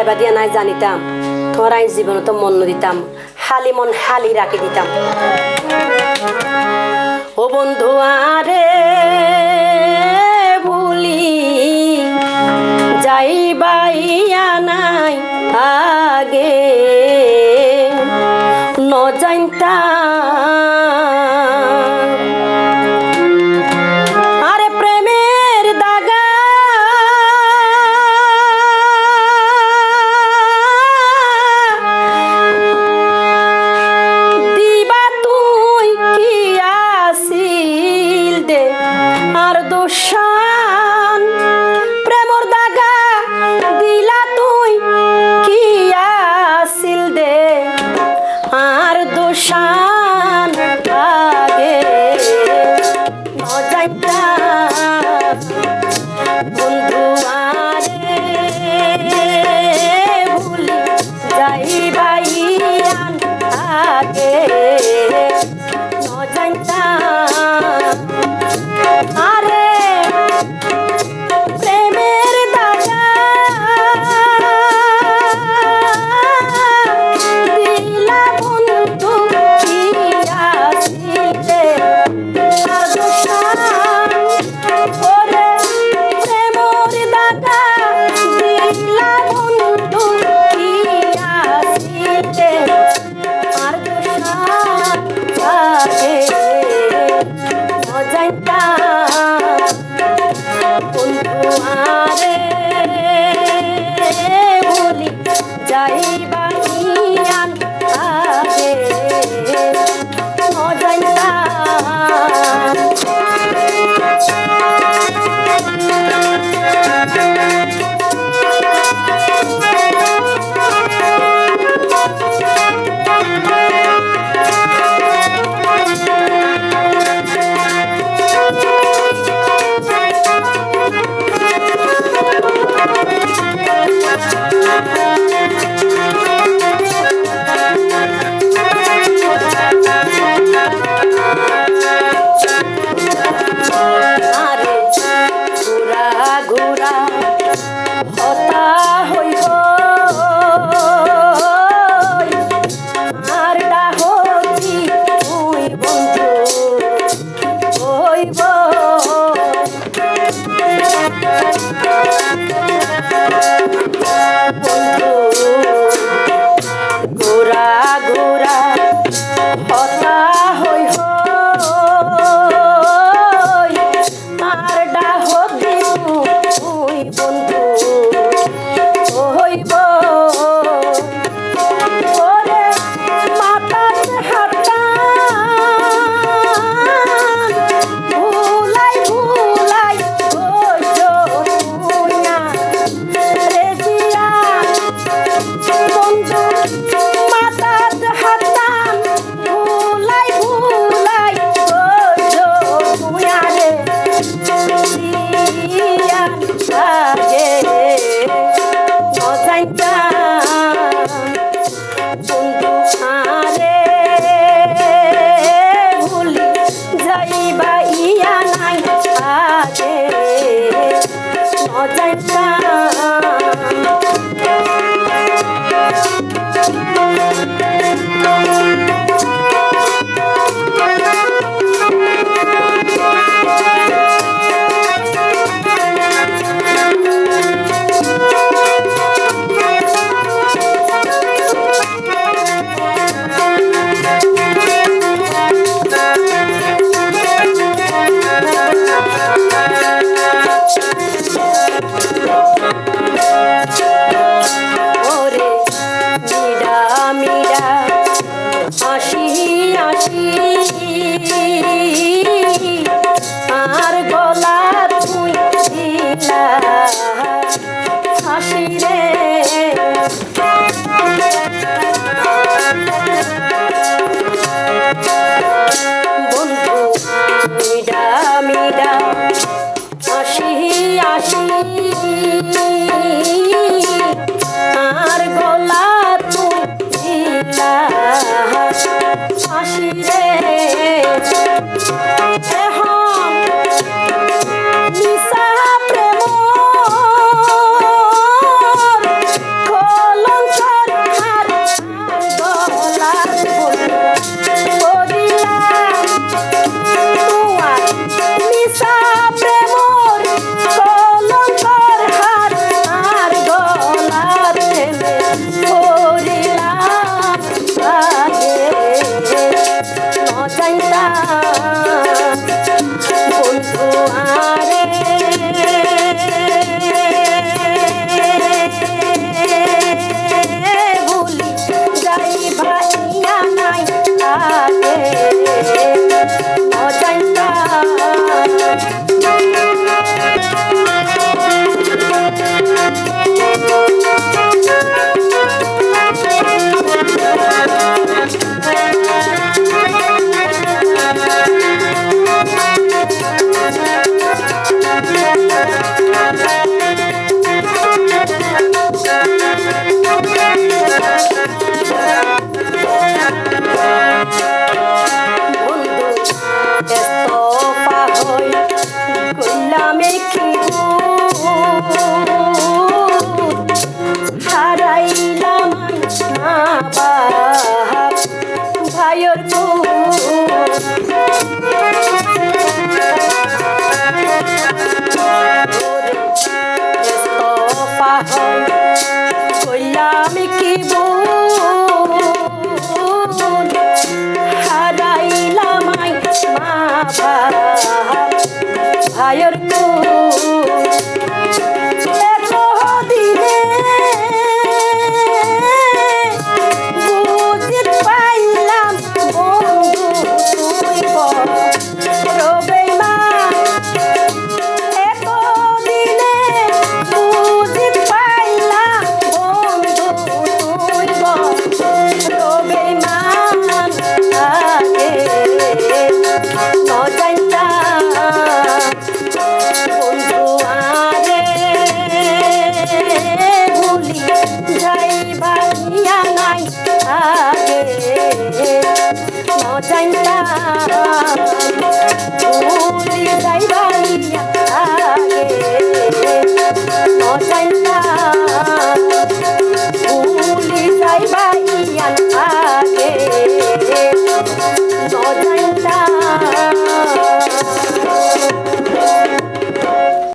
ছেলেবা দিয়া নাই জানিতাম। তোমার আইন জীবনে তো মন দিতাম। হালি মন হালি রাখি দিতাম। ও বন্ধু আরে যাই বানিয়ান আজ